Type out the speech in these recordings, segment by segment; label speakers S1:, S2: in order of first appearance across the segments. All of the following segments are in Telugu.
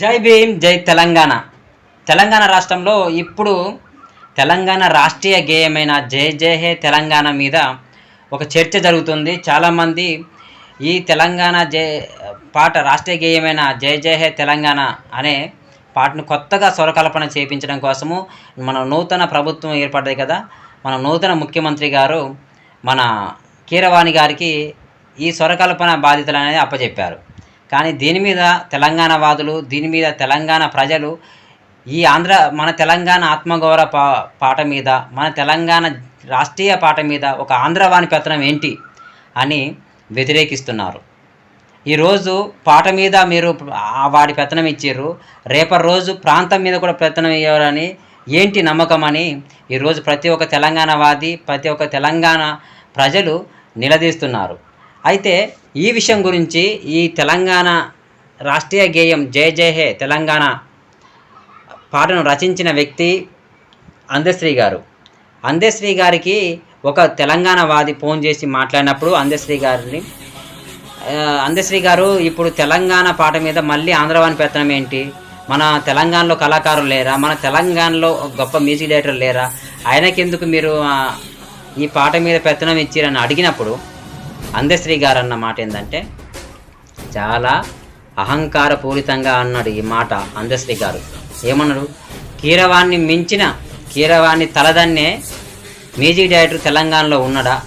S1: జై భీమ్ జై తెలంగాణ. తెలంగాణ రాష్ట్రంలో ఇప్పుడు తెలంగాణ రాష్ట్రీయ గేయమైన జై జై హే తెలంగాణ మీద ఒక చర్చ జరుగుతుంది. చాలామంది ఈ తెలంగాణ జై పాట రాష్ట్రీయ గేయమైన జై జై హే తెలంగాణ అనే పాటను కొత్తగా స్వరకల్పన చేపించడం కోసము మన నూతన ప్రభుత్వం ఏర్పడ్డది కదా. మన నూతన ముఖ్యమంత్రి గారు మన కీరవాణి గారికి ఈ స్వరకల్పన బాధ్యతలు అనేది అప్పచెప్పారు. కానీ దీని మీద తెలంగాణ వాదులు దీని మీద తెలంగాణ ప్రజలు ఈ ఆంధ్ర మన తెలంగాణ ఆత్మగౌరవ పా పాట మీద మన తెలంగాణ రాష్ట్రీయ పాట మీద ఒక ఆంధ్రవాణి పెత్తనం ఏంటి అని వ్యతిరేకిస్తున్నారు. ఈరోజు పాట మీద మీరు వాడి పెత్తనం ఇచ్చారు రేపటి రోజు ప్రాంతం మీద కూడా పెత్తనం ఇవ్వాలని ఏంటి నమ్మకం అని ఈరోజు ప్రతి ఒక్క తెలంగాణ వాది ప్రతి ఒక్క తెలంగాణ ప్రజలు నిలదీస్తున్నారు. అయితే ఈ విషయం గురించి ఈ తెలంగాణ రాష్ట్రీయ గేయం జయ జయ హే తెలంగాణ పాటను రచించిన వ్యక్తి అందశ్రీ గారు. అందశ్రీ గారికి ఒక తెలంగాణ వాది ఫోన్ చేసి మాట్లాడినప్పుడు అందశ్రీ గారిని అందశ్రీ గారు ఇప్పుడు తెలంగాణ పాట మీద మళ్ళీ ఆంధ్రవాణి పెత్తనం ఏంటి? మన తెలంగాణలో కళాకారులు లేరా? మన తెలంగాణలో గొప్ప మ్యూజిక్ డైరెక్టర్ లేరా? ఆయనకెందుకు మీరు ఈ పాట మీద పెత్తనం ఇచ్చిరని అడిగినప్పుడు అందశ్రీ గారు అన్న మాట ఏంటంటే చాలా అహంకారపూరితంగా అన్నాడు ఈ మాట అందశ్రీ గారు. ఏమన్నాడు? కీరవాణ్ణి మించిన కీరవాణ్ణి తలదన్నే మ్యూజిక్ డైరెక్టర్ తెలంగాణలో ఉన్నాడా?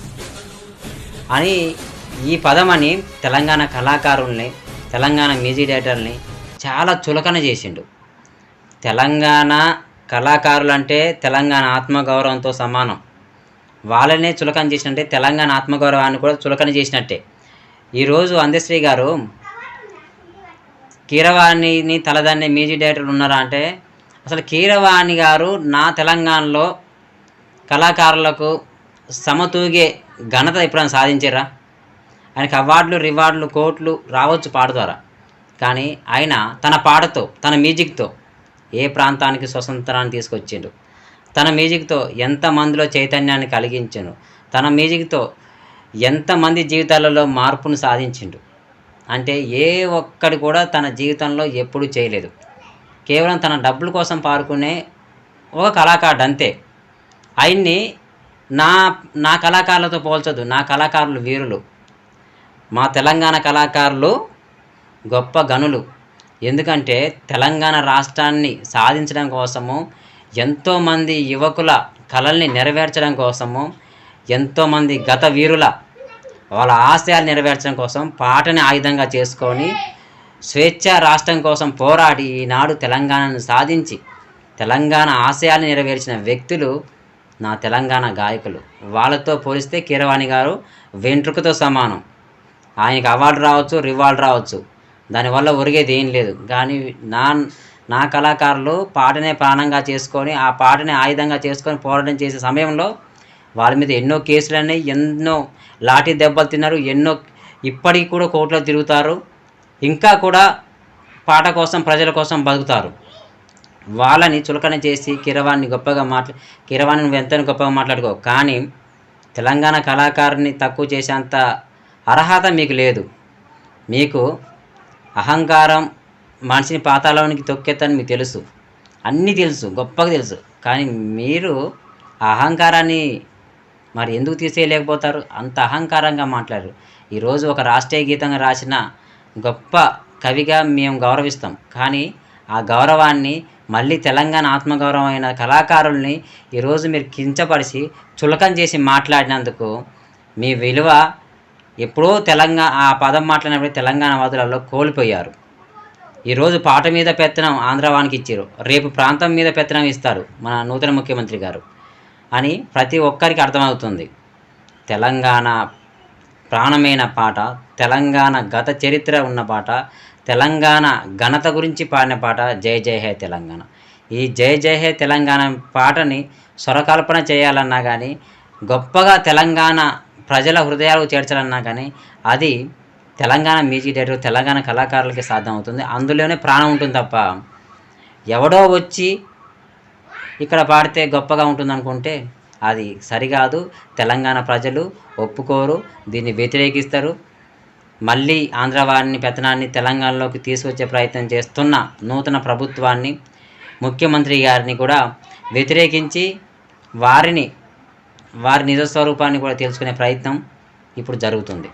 S1: అని ఈ పదమని తెలంగాణ కళాకారుల్ని తెలంగాణ మ్యూజిక్ డైరెక్టర్ని చాలా చులకన చేసిండు. తెలంగాణ కళాకారులంటే తెలంగాణ ఆత్మగౌరవంతో సమానం. వాళ్ళనే చులకన చేసినట్టే తెలంగాణ ఆత్మగౌరవాన్ని కూడా చులకన చేసినట్టే. ఈరోజు అందశ్రీ గారు కీరవాణిని తలదాన్ని మ్యూజిక్ డైరెక్టర్ ఉన్నారా అంటే అసలు కీరవాణి గారు నా తెలంగాణలో కళాకారులకు సమతూగే ఘనత ఎప్పుడైనా సాధించారా? ఆయనకి అవార్డులు రివార్డులు కోట్లు రావచ్చు పాట ద్వారా. కానీ ఆయన తన పాటతో తన మ్యూజిక్తో ఏ ప్రాంతానికి స్వతంత్రాన్ని తీసుకొచ్చిండు? తన మ్యూజిక్తో ఎంతమందిలో చైతన్యాన్ని కలిగించను తన మ్యూజిక్తో ఎంతమంది జీవితాలలో మార్పును సాధించిండు. అంటే ఏ ఒక్కడు కూడా తన జీవితంలో ఎప్పుడూ చేయలేదు. కేవలం తన డబ్బుల కోసం పాడుకునే ఒక కళాకారుడు అంతే. ఆయన్ని నా నా కళాకారులతో పోల్చొద్దు నా కళాకారులు వీరులు. మా తెలంగాణ కళాకారులు గొప్ప గనులు. ఎందుకంటే తెలంగాణ రాష్ట్రాన్ని సాధించడం కోసము ఎంతోమంది యువకుల కళల్ని నెరవేర్చడం కోసము ఎంతోమంది గత వీరుల వాళ్ళ ఆశయాలు నెరవేర్చడం కోసం పాటని ఆయుధంగా చేసుకొని స్వేచ్ఛ రాష్ట్రం కోసం పోరాడి ఈనాడు తెలంగాణను సాధించి తెలంగాణ ఆశయాలు నెరవేర్చిన వ్యక్తులు నా తెలంగాణ గాయకులు. వాళ్ళతో పోలిస్తే కీరవాణి గారు వెంట్రుకతో సమానం. ఆయనకి అవార్డు రావచ్చు రివార్డు రావచ్చు. దానివల్ల ఒరిగేది ఏం లేదు. కానీ నా నా కళాకారులు పాటనే ప్రాణంగా చేసుకొని ఆ పాటని ఆయుధంగా చేసుకొని పోరాటం చేసే సమయంలో వాళ్ళ మీద ఎన్నో కేసులన్నీ ఎన్నో లాఠీ దెబ్బలు తిన్నారు ఎన్నో ఇప్పటికి కూడా కోర్టులో తిరుగుతారు. ఇంకా కూడా పాట కోసం ప్రజల కోసం బతుకుతారు. వాళ్ళని చులకన చేసి కిరవాణ్ణి గొప్పగా మాట్లా కిరవాణి నువ్వు ఎంతని గొప్పగా మాట్లాడుకో. కానీ తెలంగాణ కళాకారుని తక్కువ చేసేంత అర్హత మీకు లేదు. మీకు అహంకారం మనిషిని పాతాలోనికి తొక్కెత్తని మీకు తెలుసు. అన్నీ తెలుసు గొప్పగా తెలుసు. కానీ మీరు ఆ అహంకారాన్ని మరి ఎందుకు తీసేయలేకపోతారు? అంత అహంకారంగా మాట్లాడారు. ఈరోజు ఒక రాష్ట్రీయ గీతంగా రాసిన గొప్ప కవిగా మేము గౌరవిస్తాం. కానీ ఆ గౌరవాన్ని మళ్ళీ తెలంగాణ ఆత్మగౌరవమైన కళాకారుల్ని ఈరోజు మీరు కించపరిచి చులకం చేసి మాట్లాడినందుకు మీ విలువ ఎప్పుడో తెలంగాణ ఆ పదం మాట్లాడినప్పుడు తెలంగాణ వాదులలో కోల్పోయారు. ఈరోజు పాట మీద పెత్తనం ఆంధ్రవానికి ఇచ్చారు. రేపు ప్రాంతం మీద పెత్తనం ఇస్తారు మన నూతన ముఖ్యమంత్రి గారు. అని ప్రతి ఒక్కరికి అర్థమవుతుంది. తెలంగాణ ప్రాణమైన పాట తెలంగాణ గత చరిత్ర ఉన్న పాట తెలంగాణ ఘనత గురించి పాడిన పాట జై జై హే తెలంగాణ. ఈ జై జై హే తెలంగాణ పాటని స్వరకల్పన చేయాలన్నా కానీ గొప్పగా తెలంగాణ ప్రజల హృదయాలకు చేర్చాలన్నా కానీ అది తెలంగాణ మ్యూజిక్ డైరెక్టర్ తెలంగాణ కళాకారులకి సాధ్యం అవుతుంది అందులోనే ప్రాణం ఉంటుంది తప్ప ఎవడో వచ్చి ఇక్కడ పాడితే గొప్పగా ఉంటుంది అనుకుంటే అది సరికాదు. తెలంగాణ ప్రజలు ఒప్పుకోరు దీన్ని వ్యతిరేకిస్తారు. మళ్ళీ ఆంధ్రవారిని పెత్తనాన్ని తెలంగాణలోకి తీసుకొచ్చే ప్రయత్నం చేస్తున్న నూతన ప్రభుత్వాన్ని ముఖ్యమంత్రి గారిని కూడా వ్యతిరేకించి వారిని వారి నిజస్వరూపాన్ని కూడా తెలుసుకునే ప్రయత్నం ఇప్పుడు జరుగుతుంది.